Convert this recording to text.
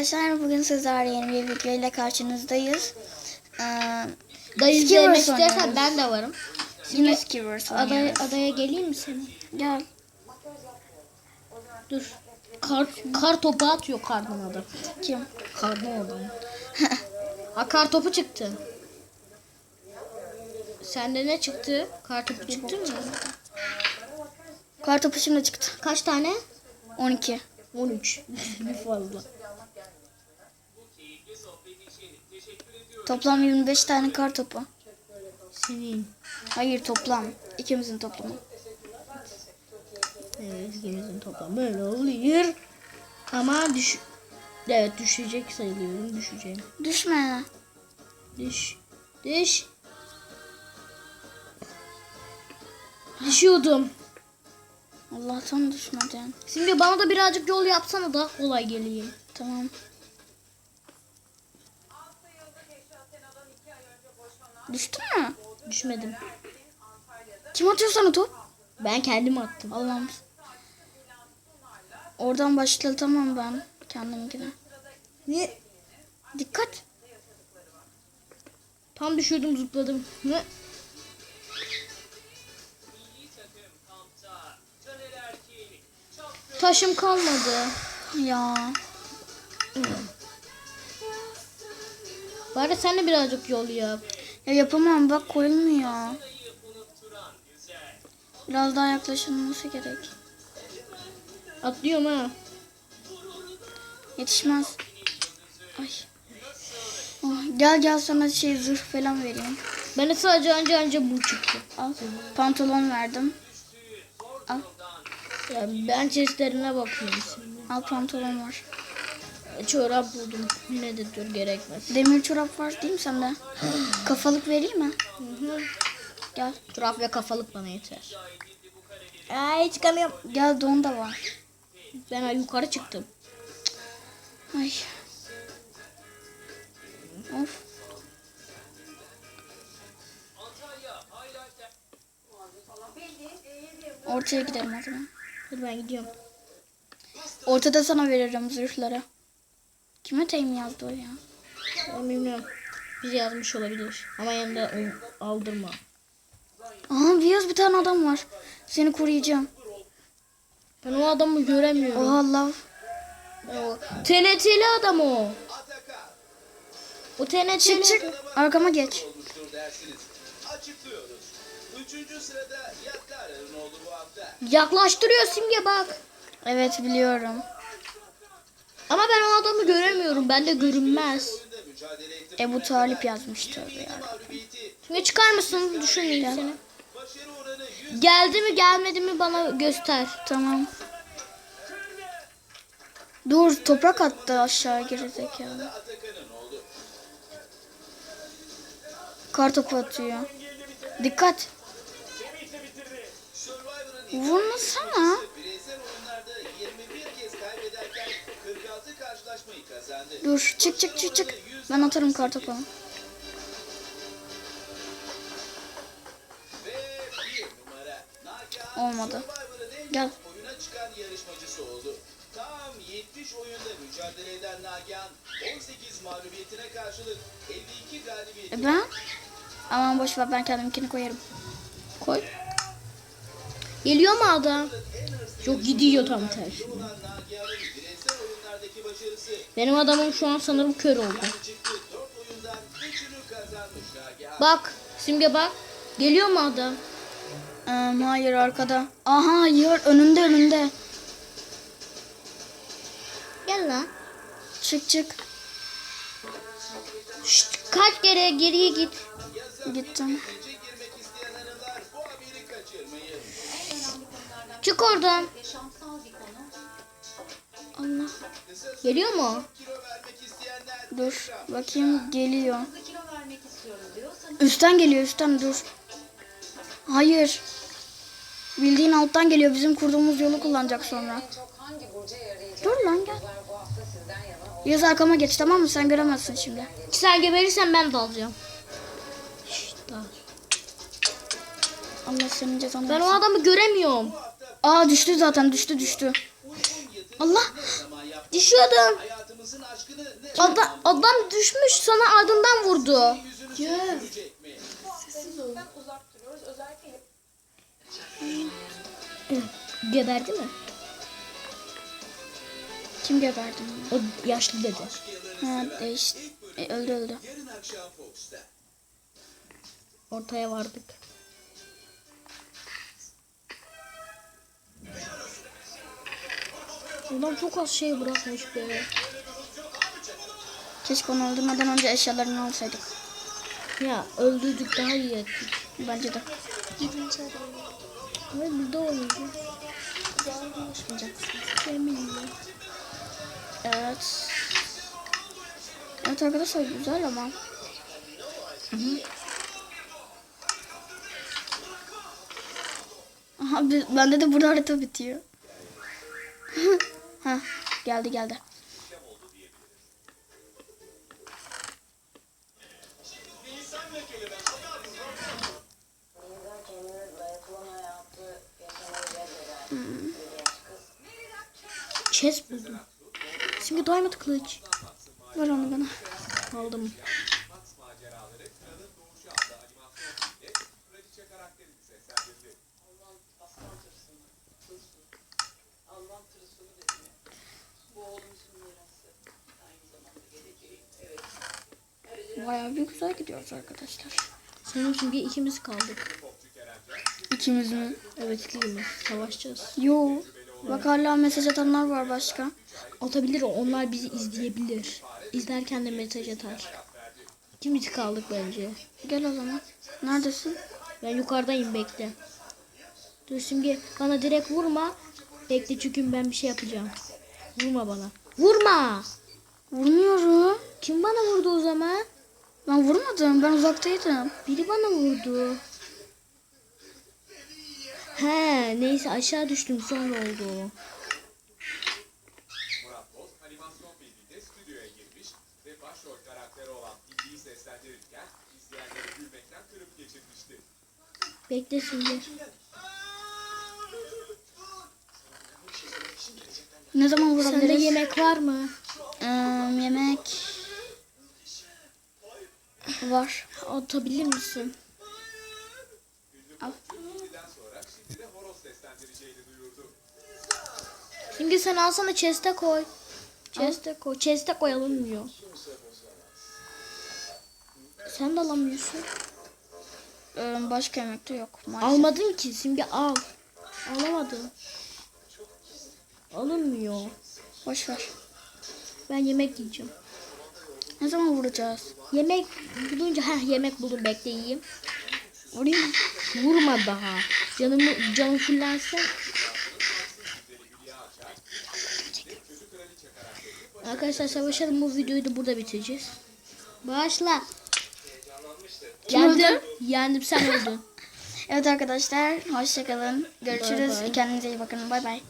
Arkadaşlar bugün sizlerle yeni bir video ile karşınızdayız. Ee, Dayı istersen oynuyoruz. ben de varım. yine Adaya, oynuyoruz. adaya geleyim mi senin? Gel. Dur. Kar, kar topu atıyor kardan adam. Kim? Kardan adam. ha kar topu çıktı. Sende ne çıktı? Kar topu çıktı mı? Kartopu şimdi çıktı. Kaç tane? 12. 13. Bir fazla. Toplam 25 tane kartopu. Senin. Hayır toplam. İkimizin toplamı. Evet ikimizin toplamı böyle oluyor. Ama düş... Evet düşecek sayılıyorum. Düşeceğim. Düşme. Düş. Düş. Düşüyordum. Allah'tan düşmedin. Şimdi bana da birazcık yol yapsana da kolay geleyim. Tamam. Düştün mü? Düşmedim. Kim atıyor sana top? Ben kendim attım. Allah'ım. Oradan başlatamam ben kendimkine. Ne? Dikkat. Tam düşüyordum zıpladım. Ne? Taşım kalmadı. Ya. Bari sen de birazcık yol yap. Ya yapamam bak koyulmuyor. Biraz daha yaklaşılması gerek. Atlıyorum ha. Yetişmez. Ay. Oh, gel gel sana şey zırh falan vereyim. Bana sadece anca anca bu çıktı. Al. Pantolon verdim. Al. Ya ben chestlerine bakıyorum. Al pantolon var. Çorap buldum. Yine de dur gerekmez. Demir çorap var değil mi sende? Kafalık vereyim mi? Hı hı. Gel. Çorap ve kafalık bana yeter. Ay çıkamıyorum. Gel don da var. Ben yukarı çıktım. Ay. Of. Ortaya gidelim o zaman. Hadi ben gidiyorum. Ortada sana veririm zırhları. Kime teyim yazdı o ya? Ben bilmiyorum. Biz yazmış olabilir. Ama yanında o- aldırma. Aha beyaz bir tane adam var. Seni koruyacağım. Ben o adamı göremiyorum. Oha lav. O TNT'li adam o. O TNT'li. Çık çık. Arkama geç. Yaklaştırıyor simge bak. Evet biliyorum. Ama ben o adamı göremiyorum. Bende görünmez. Oyunda mücadele etti. Ebu Talip yazmıştı ya. Mağlubiyeti Şimdi çıkar mısın? Düşünmeyeyim seni. başarı oranı 100 Geldi mi gelmedi mi bana göster. Tamam. Dur toprak attı aşağı gerizekalı. Kar topu atıyor. Dikkat. Vurmasana. Dur çık çık çık çık. Ben atarım kar topunu. Ve bir numara. Nagihan Olmadı. Gel. çok oyuna çıkan yarışmacısı oldu. Tam 70 oyunda mücadele eden Nagihan 18 mağlubiyetine karşılık 52 galibiyeti E ben? Aman boş ver ben kendimkini koyarım. Koy. Geliyor mu adam? Çok gidiyor tam tersi. Benim adamım şu an sanırım kör oldu. çıktı. 4 oyundan 3'ünü kazanmış Nagihan. Bak simge bak. Geliyor mu adam? Ee, hayır arkada. Aha hayır önünde önünde. Gel lan. Çık çık. Şşt, kaç kere geriye git. Gittim. Çık oradan. Allah. Geliyor mu? Dur bakayım geliyor. Üstten geliyor üstten dur. Hayır. Bildiğin alttan geliyor. Bizim kurduğumuz yolu kullanacak sonra. Dur lan gel. Yaz arkama geç tamam mı? Sen göremezsin şimdi. Sen geberirsen ben de alacağım. Şşt, daha. Allah senin cezanı Ben o adamı göremiyorum. Aa düştü zaten düştü düştü. Allah. Düşüyordum. Adam, adam düşmüş sana ardından vurdu. Özellikle Geberdi mi? Kim geberdi? O yaşlı dedi. Ha değişti. E, öldü öldü. Ortaya vardık. Adam çok az şey bırakmış be. Keşke onu öldürmeden önce eşyalarını alsaydık. Ya öldürdük daha iyi ettik. Bence de. Gidin içeri. Ve burada oynayacağız. Daha konuşmayacaksınız. Eminim. Evet. Evet arkadaşlar güzel ama. Aha bi- bende de burada harita bitiyor. Ha geldi geldi. Chess buldum. Şimdi diamond kılıç. Ver onu bana. Aldım. Bayağı bir güzel gidiyoruz arkadaşlar. Senin şimdi ikimiz kaldık. İkimiz mi? Evet ikimiz. Savaşacağız. Yo. Bak hala mesaj atanlar var başka. Atabilir o. Onlar bizi izleyebilir. İzlerken de mesaj atar. İkimiz kaldık bence. Gel o zaman. Neredesin? Ben yukarıdayım bekle. Dur şimdi bana direkt vurma. Bekle çünkü ben bir şey yapacağım. Vurma bana. Vurma. Vurmuyorum. Kim bana vurdu o zaman? Ben vurmadım. Ben uzaktaydım. Biri bana vurdu. He neyse aşağı düştüm sonra oldu. o. Murat Boz Ne zaman Sende vurabiliriz? yemek var mı? Ee, yemek var. Atabilir misin? Al. Şimdi sen alsana chest'e koy. Chest'e koy. Chest'e koy alınmıyor. Sen de alamıyorsun. Ee, başka yemek de yok. Maalesef. Almadın ki şimdi al. Alamadın. Alınmıyor. Boş ver. Ben yemek yiyeceğim. Ne zaman vuracağız? Yemek bulunca ha yemek buldum bekle yiyeyim. Vurayım? Vurma daha. Canımı canım fullensin. Arkadaşlar savaşalım bu videoyu da burada bitireceğiz. Başla. Yendim. Yendim sen öldün. Evet arkadaşlar. Hoşçakalın. Görüşürüz. Bay bay. Kendinize iyi bakın. Bay bay.